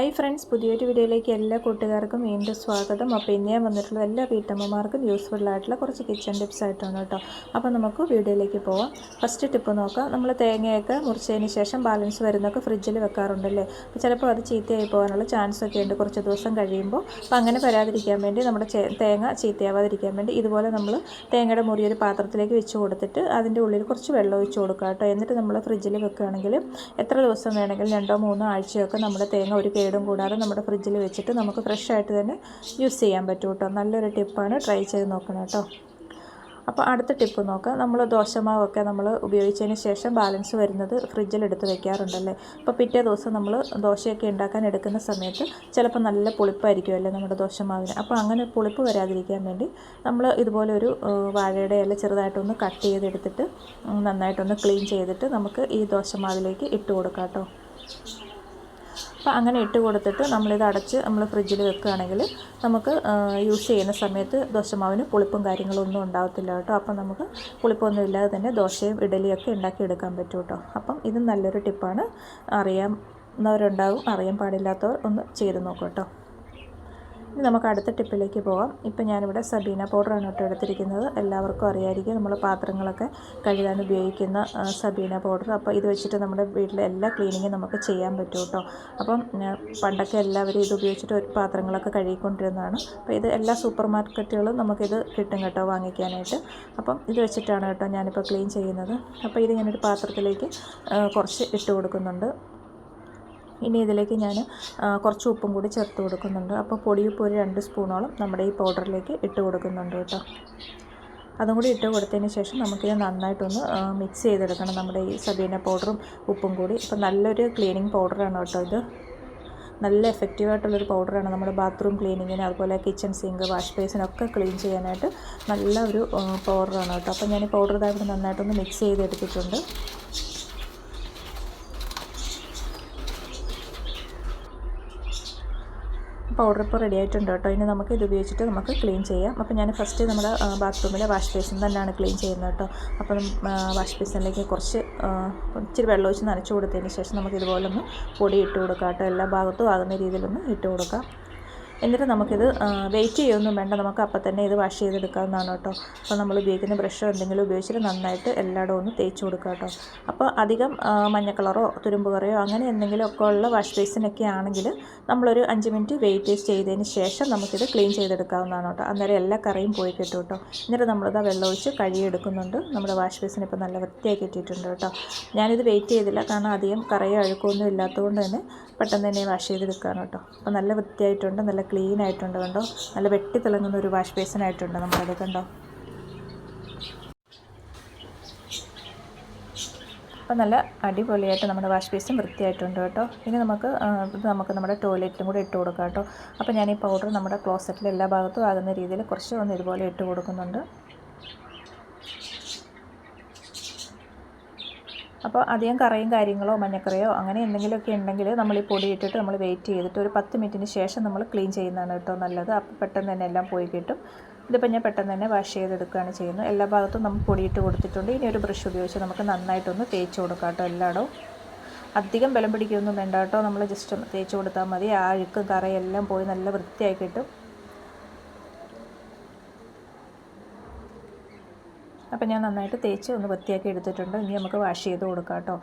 Hi friends പുതിയൊരു വീഡിയോയിലേക്ക് എല്ലാ കൂട്ടുകാർക്കും വീണ്ടും സ്വാഗതം. അപ്പോൾ ഇന്ന് വന്നിട്ടുള്ള എല്ലാ വീട്ടമ്മമാർക്കും യൂസ്ഫുൾ ആയിട്ടുള്ള കുറച്ച് കിച്ചൺ ടിപ്സ് ആയിട്ടാണ് കേട്ടോ. അപ്പോൾ നമുക്ക് വീഡിയോയിലേക്ക് പോവാം. ഫസ്റ്റ് ടിപ്പ് നോക്കാം. നമ്മൾ തേങ്ങയൊക്കെ മുറിച്ചതിന് ശേഷം ബാലൻസ് വരുന്നൊക്കെ ഫ്രിഡ്ജിൽ വെക്കാറുണ്ടല്ലേ? അപ്പോൾ ചിലപ്പോൾ അത് ചീത്തയായി പോകാനുള്ള ചാൻസ് ഒക്കെ ഉണ്ട് കുറച്ച് ദിവസം കഴിയുമ്പോൾ. അപ്പോൾ അങ്ങനെ വരാതിരിക്കാൻ വേണ്ടി നമ്മുടെ തേങ്ങ ചീത്തയാവാതിരിക്കാൻ വേണ്ടി ഇതുപോലെ നമ്മൾ തേങ്ങയുടെ മുറി ഒരു പാത്രത്തിലേക്ക് വെച്ച് കൊടുത്തിട്ട് അതിന്റെ ഉള്ളിൽ കുറച്ച് വെള്ളം ഒഴിച്ച് കൊടുക്കുക കേട്ടോ. എന്നിട്ട് നമ്മൾ ഫ്രിഡ്ജിൽ വെക്കുകയാണെങ്കിൽ എത്ര ദിവസം വേണമെങ്കിലും രണ്ടോ മൂന്നോ ആഴ്ചയൊക്കെ നമ്മുടെ തേങ്ങ ഒരു കൂടാതെ നമ്മുടെ ഫ്രിഡ്ജിൽ വെച്ചിട്ട് നമുക്ക് ഫ്രഷ് ആയിട്ട് തന്നെ യൂസ് ചെയ്യാൻ പറ്റും കേട്ടോ. നല്ലൊരു ടിപ്പാണ് ട്രൈ ചെയ്ത് നോക്കണം കേട്ടോ. അപ്പോൾ അടുത്ത ടിപ്പ് നോക്കാം. നമ്മൾ ദോശമാവൊക്കെ നമ്മൾ ഉപയോഗിച്ചതിന് ശേഷം ബാലൻസ് വരുന്നത് ഫ്രിഡ്ജിൽ എടുത്ത് വെക്കാറുണ്ടല്ലേ? അപ്പോൾ പിറ്റേ ദിവസം നമ്മൾ ദോശയൊക്കെ ഉണ്ടാക്കാൻ എടുക്കുന്ന സമയത്ത് ചിലപ്പോൾ നല്ല പുളിപ്പായിരിക്കുമല്ലേ നമ്മുടെ ദോശമാവിന്. അപ്പോൾ അങ്ങനെ പുളിപ്പ് വരാതിരിക്കാൻ വേണ്ടി നമ്മൾ ഇതുപോലെ ഒരു വാഴയുടെ ഇല ചെറുതായിട്ടൊന്ന് കട്ട് ചെയ്തെടുത്തിട്ട് നന്നായിട്ടൊന്ന് ക്ലീൻ ചെയ്തിട്ട് നമുക്ക് ഈ ദോശമാവിലേക്ക് ഇട്ട് കൊടുക്കാം കേട്ടോ. അപ്പോൾ അങ്ങനെ ഇട്ട് കൊടുത്തിട്ട് നമ്മളിത് അടച്ച് നമ്മൾ ഫ്രിഡ്ജിൽ വെക്കുകയാണെങ്കിൽ നമുക്ക് യൂസ് ചെയ്യുന്ന സമയത്ത് ദോശമാവിന് പുളിപ്പും കാര്യങ്ങളും ഒന്നും ഉണ്ടാകത്തില്ല കേട്ടോ. അപ്പം നമുക്ക് പുളിപ്പൊന്നും ഇല്ലാതെ തന്നെ ദോശയും ഇഡലിയൊക്കെ ഉണ്ടാക്കിയെടുക്കാൻ പറ്റും കേട്ടോ. അപ്പം ഇത് നല്ലൊരു ടിപ്പാണ്. അറിയാവുന്നവരുണ്ടാവും അറിയാൻ പാടില്ലാത്തവർ ഒന്ന് ചെയ്ത് നോക്കൂ കേട്ടോ. ഇനി നമുക്ക് അടുത്ത ടിപ്പിലേക്ക് പോകാം ഇപ്പം ഞാനിവിടെ സബീന പൗഡറാണ് കേട്ടോ എടുത്തിരിക്കുന്നത്. എല്ലാവർക്കും അറിയായിരിക്കും നമ്മൾ പാത്രങ്ങളൊക്കെ കഴുകാൻ ഉപയോഗിക്കുന്ന സബീന പൗഡർ. അപ്പോൾ ഇത് വെച്ചിട്ട് നമ്മുടെ വീട്ടിലെ എല്ലാ ക്ലീനിങ്ങും നമുക്ക് ചെയ്യാൻ പറ്റും കേട്ടോ. അപ്പം പണ്ടൊക്കെ എല്ലാവരും ഇത് ഉപയോഗിച്ചിട്ട് ഒരു പാത്രങ്ങളൊക്കെ കഴുകിക്കൊണ്ടിരുന്നതാണ്. അപ്പോൾ ഇത് എല്ലാ സൂപ്പർ മാർക്കറ്റുകളും നമുക്കിത് കിട്ടും കേട്ടോ വാങ്ങിക്കാനായിട്ട്. അപ്പം ഇത് വെച്ചിട്ടാണ് കേട്ടോ ഞാനിപ്പോൾ ക്ലീൻ ചെയ്യുന്നത്. അപ്പോൾ ഇതിങ്ങനെ ഒരു പാത്രത്തിലേക്ക് കുറച്ച് ഇട്ട് കൊടുക്കുന്നുണ്ട്. ഇനി ഇതിലേക്ക് ഞാൻ കുറച്ച് ഉപ്പും കൂടി ചേർത്ത് കൊടുക്കുന്നുണ്ട്. അപ്പോൾ പൊടിയുപ്പ് ഒരു രണ്ട് സ്പൂണോളം നമ്മുടെ ഈ പൗഡറിലേക്ക് ഇട്ട് കൊടുക്കുന്നുണ്ട് കേട്ടോ. അതും കൂടി ഇട്ട് കൊടുത്തതിന് ശേഷം നമുക്കിത് നന്നായിട്ടൊന്ന് മിക്സ് ചെയ്തെടുക്കണം. നമ്മുടെ ഈ സബീന പൗഡറും ഉപ്പും കൂടി. അപ്പോൾ നല്ലൊരു ക്ലീനിങ് പൗഡറാണ് കേട്ടോ ഇത്. നല്ല എഫക്റ്റീവായിട്ടുള്ളൊരു പൗഡറാണ്. നമ്മുടെ ബാത്റൂം ക്ലീനിങ്ങിന് അതുപോലെ കിച്ചൺ സിങ്ക് വാഷ് ബേസിനൊക്കെ ക്ലീൻ ചെയ്യാനായിട്ട് നല്ല ഒരു പൗഡറാണ് കേട്ടോ. അപ്പോൾ ഞാൻ ഈ പൗഡർ ഇതായിട്ട് നന്നായിട്ടൊന്ന് മിക്സ് ചെയ്തെടുത്തിട്ടുണ്ട്. പൗഡർ ഇപ്പോൾ റെഡി ആയിട്ടുണ്ട് കേട്ടോ. ഇനി നമുക്ക് ഇത് ഉപയോഗിച്ചിട്ട് നമുക്ക് ക്ലീൻ ചെയ്യാം. അപ്പോൾ ഞാൻ ഫസ്റ്റ് നമ്മുടെ ബാത്റൂമിലെ വാഷ് ബേസിൻ തന്നെയാണ് ക്ലീൻ ചെയ്യുന്നത് കേട്ടോ. അപ്പം വാഷ് ബേസിനിലേക്ക് കുറച്ച് ഇച്ചിരി വെള്ളം ഒഴിച്ച് നനച്ച് കൊടുത്തതിന് ശേഷം നമുക്ക് ഇതുപോലെ ഒന്ന് പൊടി ഇട്ട് കൊടുക്കാം കേട്ടോ. എല്ലാ ഭാഗത്തും ആകുന്ന രീതിയിലൊന്ന് ഇട്ട് കൊടുക്കാം. എന്നിട്ട് നമുക്കിത് വെയിറ്റ് ചെയ്യൊന്നും വേണ്ട. നമുക്ക് അപ്പം തന്നെ ഇത് വാഷ് ചെയ്തെടുക്കാവുന്നതാണ് കേട്ടോ. അപ്പോൾ നമ്മൾ ഉപയോഗിക്കുന്ന ബ്രഷോ എന്തെങ്കിലും ഉപയോഗിച്ചിട്ട് നന്നായിട്ട് എല്ലായിടവും ഒന്ന് തേച്ച് കൊടുക്കുക കേട്ടോ. അപ്പോൾ അധികം മഞ്ഞ കളറോ തുരുമ്പ് കറിയോ അങ്ങനെ എന്തെങ്കിലും ഒക്കെ ഉള്ള വാഷ് ബേസിനൊക്കെ ആണെങ്കിൽ നമ്മളൊരു അഞ്ച് മിനിറ്റ് വെയിറ്റ് ചെയ്തതിന് ശേഷം നമുക്കിത് ക്ലീൻ ചെയ്തെടുക്കാവുന്നതാണ് കേട്ടോ. അന്നേരം എല്ലാ കറിയും പോയി കിട്ടും കേട്ടോ. എന്നിട്ട് നമ്മളിത് വെള്ളം ഒഴിച്ച് കഴുകിയെടുക്കുന്നുണ്ട്. നമ്മുടെ വാഷ് ബേസിന് ഇപ്പോൾ നല്ല വൃത്തിയാക്കി ഇട്ടിട്ടുണ്ട് കേട്ടോ. ഞാനിത് വെയിറ്റ് ചെയ്തില്ല. കാരണം അധികം കറിയോ അഴുക്കൊന്നും ഇല്ലാത്തതുകൊണ്ട് തന്നെ പെട്ടെന്ന് തന്നെ വാഷ് ചെയ്തെടുക്കുകയാണ് കേട്ടോ. അപ്പോൾ നല്ല വൃത്തിയായിട്ടുണ്ട്. നല്ല ക്ലീൻ ആയിട്ടുണ്ട് കണ്ടോ? നല്ല വെട്ടി തിളങ്ങുന്ന ഒരു വാഷ് ബേസിനായിട്ടുണ്ട് നമ്മളത് കണ്ടോ? അപ്പോൾ നല്ല അടിപൊളിയായിട്ട് നമ്മുടെ വാഷ് ബേസും വൃത്തിയായിട്ടുണ്ട് കേട്ടോ. ഇനി നമുക്ക് ഇത് നമുക്ക് നമ്മുടെ ടോയ്ലറ്റും കൂടെ ഇട്ട് കൊടുക്കാം കേട്ടോ. അപ്പോൾ ഞാൻ ഈ പൗഡർ നമ്മുടെ ക്ലോസറ്റിൽ എല്ലാ ഭാഗത്തും ആകുന്ന രീതിയിൽ കുറച്ച് ഒന്ന് ഇതുപോലെ ഇട്ട് കൊടുക്കുന്നുണ്ട്. അപ്പോൾ അധികം കറിയും കാര്യങ്ങളോ മഞ്ഞക്കറിയോ അങ്ങനെ എന്തെങ്കിലുമൊക്കെ ഉണ്ടെങ്കിൽ നമ്മൾ ഈ പൊടി ഇട്ടിട്ട് നമ്മൾ വെയിറ്റ് ചെയ്തിട്ട് ഒരു പത്ത് മിനിറ്റിന് ശേഷം നമ്മൾ ക്ലീൻ ചെയ്യുന്നതാണ് കേട്ടോ നല്ലത്. അപ്പോൾ പെട്ടെന്ന് തന്നെ എല്ലാം പോയി കിട്ടും. ഇതിപ്പോൾ ഞാൻ പെട്ടെന്ന് തന്നെ വാഷ് ചെയ്തെടുക്കുകയാണ് ചെയ്യുന്നത്. എല്ലാ ഭാഗത്തും നമുക്ക് പൊടിയിട്ട് കൊടുത്തിട്ടുണ്ട്. ഇനി ഒരു ബ്രഷ് ഉപയോഗിച്ച് നമുക്ക് നന്നായിട്ടൊന്ന് തേച്ച് കൊടുക്കാം കേട്ടോ എല്ലായിടവും. അധികം ബലം പിടിക്കുകയൊന്നും വേണ്ട കേട്ടോ. നമ്മൾ ജസ്റ്റ് ഒന്ന് തേച്ച് കൊടുത്താൽ മതി. ആ അഴുക്കും കറയെല്ലാം പോയി നല്ല വൃത്തിയായി കിട്ടും. അപ്പോൾ ഞാൻ നന്നായിട്ട് തേച്ച് ഒന്ന് വൃത്തിയാക്കി എടുത്തിട്ടുണ്ട്. ഇനി നമുക്ക് വാഷ് ചെയ്ത് കൊടുക്കാം കേട്ടോ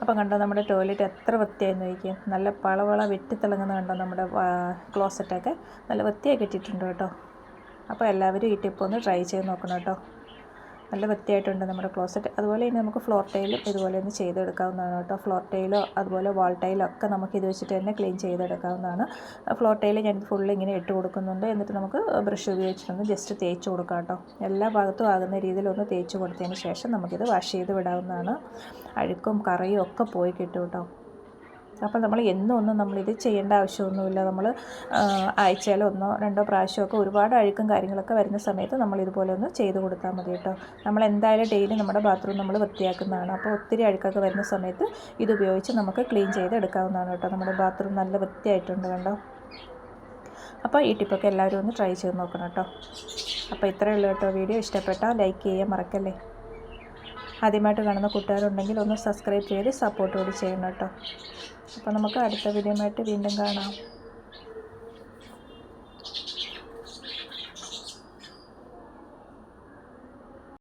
അപ്പം കണ്ടോ നമ്മുടെ ടോയ്ലറ്റ് എത്ര വൃത്തിയായിരുന്നു നോക്കിയാൽ നല്ല പളവള വെട്ടിത്തിളങ്ങുന്ന കണ്ടോ നമ്മുടെ ക്ലോസറ്റൊക്കെ. നല്ല വൃത്തിയാക്കി ഇട്ടിട്ടുണ്ട് കേട്ടോ. അപ്പോൾ എല്ലാവരും ഈ ടിപ്പ് ഒന്ന് ട്രൈ ചെയ്ത് നോക്കണം കേട്ടോ. നല്ല വൃത്തിയായിട്ടുണ്ട് നമ്മുടെ ക്ലോസറ്റ്. അതുപോലെ ഇനി നമുക്ക് ഫ്ലോർ ടൈലും ഇതുപോലെ ഒന്ന് ചെയ്തെടുക്കാവുന്നതാണ് കേട്ടോ. ഫ്ലോർ ടൈലോ അതുപോലെ വാൾ ടൈലോ ഒക്കെ നമുക്ക് ഇത് വെച്ചിട്ട് തന്നെ ക്ലീൻ ചെയ്തെടുക്കാവുന്നതാണ്. ഫ്ലോർ ടൈൽ ഞാൻ ഫുള്ള് ഇങ്ങനെ ഇട്ട് കൊടുക്കുന്നുണ്ട്. എന്നിട്ട് നമുക്ക് ബ്രഷ് ഉപയോഗിച്ചിട്ടൊന്ന് ജസ്റ്റ് തേച്ച് കൊടുക്കാം കേട്ടോ. എല്ലാ ഭാഗത്തും ആകുന്ന രീതിയിൽ ഒന്ന് തേച്ച് കൊടുത്തതിന് ശേഷം നമുക്കിത് വാഷ് ചെയ്ത് വിടാവുന്നതാണ്. അഴുക്കും കറിയും ഒക്കെ പോയി കിട്ടും കേട്ടോ. അപ്പോൾ നമ്മൾ എന്നും ഒന്നും നമ്മളിത് ചെയ്യേണ്ട ആവശ്യമൊന്നുമില്ല. നമ്മൾ ആഴ്ചയിൽ ഒന്നോ രണ്ടോ പ്രാവശ്യമൊക്കെ ഒരുപാട് അഴുക്കും കാര്യങ്ങളൊക്കെ വരുന്ന സമയത്ത് നമ്മൾ ഇതുപോലെ ഒന്ന് ചെയ്ത് കൊടുത്താൽ മതി കേട്ടോ. നമ്മൾ എന്തായാലും ഡെയിലി നമ്മുടെ ബാത്റൂം നമ്മൾ വൃത്തിയാക്കുന്നതാണ്. അപ്പോൾ ഒത്തിരി അഴുക്കൊക്കെ വരുന്ന സമയത്ത് ഇത് ഉപയോഗിച്ച് നമുക്ക് ക്ലീൻ ചെയ്ത് എടുക്കാവുന്നതാണ് കേട്ടോ. നമ്മുടെ ബാത്റൂം നല്ല വൃത്തിയായിട്ടുണ്ട് കണ്ടോ? അപ്പോൾ ഈ ടിപ്പൊക്കെ എല്ലാവരും ഒന്ന് ട്രൈ ചെയ്ത് നോക്കണം കേട്ടോ. അപ്പോൾ ഇത്രയേ ഉള്ളൂ കേട്ടോ. വീഡിയോ ഇഷ്ടപ്പെട്ടാൽ ലൈക്ക് ചെയ്യാൻ മറക്കല്ലേ? ആദ്യമായിട്ട് കാണുന്ന കൂട്ടുകാരുണ്ടെങ്കിൽ ഒന്ന് സബ്സ്ക്രൈബ് ചെയ്ത് സപ്പോർട്ട് കൂടി ചെയ്യണം കേട്ടോ. അപ്പോൾ നമുക്ക് അടുത്ത വീഡിയോ വീണ്ടും കാണാം.